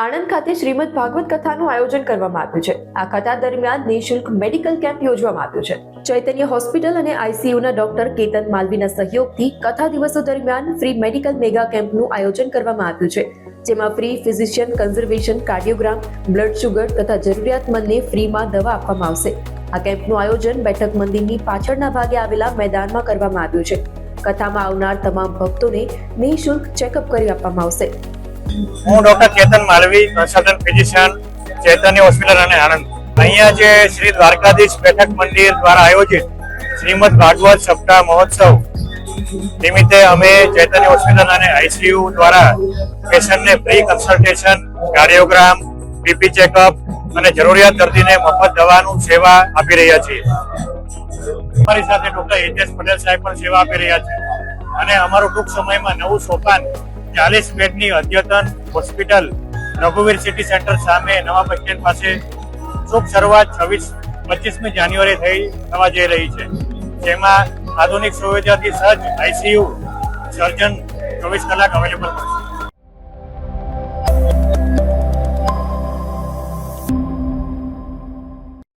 આણંદ ખાતે શ્રીમદ ભાગવત કથાનું આયોજન કરવામાં આવ્યું છે. આ કથા દરમિયાન નિઃશુલ્ક મેડિકલ કેમ્પ યોજવામાં આવ્યો છે. ચૈતન્ય હોસ્પિટલ અને આઈસીયુના ડોક્ટર કેતન માલવીના સહયોગથી કથા દિવસો દરમિયાન ફ્રી મેડિકલ મેગા કેમ્પનું આયોજન કરવામાં આવ્યું છે. જેમાં free physician consultation, cardiogram, blood sugar તથા જરૂરિયાતમંદને ફ્રીમાં દવા આપવામાં આવશે. આ કેમ્પનું આયોજન બેઠક મંદિરની પાછળના ભાગે આવેલા મેદાનમાં કરવામાં આવ્યું છે. કથામાં આવનાર તમામ ભક્તોને નિઃશુલ્ક ચેકઅપ કરી આપવામાં આવશે. હું doctor Chetan Malvi consultant physician Chaitanya hospital અને આણંદ. અહીંયા જે શ્રી દ્વારકાધીશ બેઠક મંદિર દ્વારા આયોજિત શ્રીમદ ભાગવત સપ્તાહ મહોત્સવ નિમિત્તે અમે ચૈતન્ય હોસ્પિટલ અને આઈસીયુ દ્વારા પેશન્ટને free consultation cardiogram BP checkup અને જરૂરિયાત દર્દીને મફત દવાનું સેવા આપી રહ્યા છીએ. અમારી સાથે ડોક્ટર હિતેશ પટેલ સાહેબ પણ સેવા આપી રહ્યા છે. અને અમારું ટૂંક સમયમાં નવું સોપાન ચાલીસ બેડની અદ્યતન હોસ્પિટલ રઘુવીર સિટી સેન્ટર સામે નવા બસ સ્ટેન્ડ પાસે શુભ શરૂઆત છવ્વીસ, પચીસમી જાન્યુઆરી થઈ થવા જઈ રહી છે. જેમાં આધુનિક સુવિધાથી સજ્જ આઈસીયુ સર્જન ચોવીસ કલાક અવેલેબલ છે.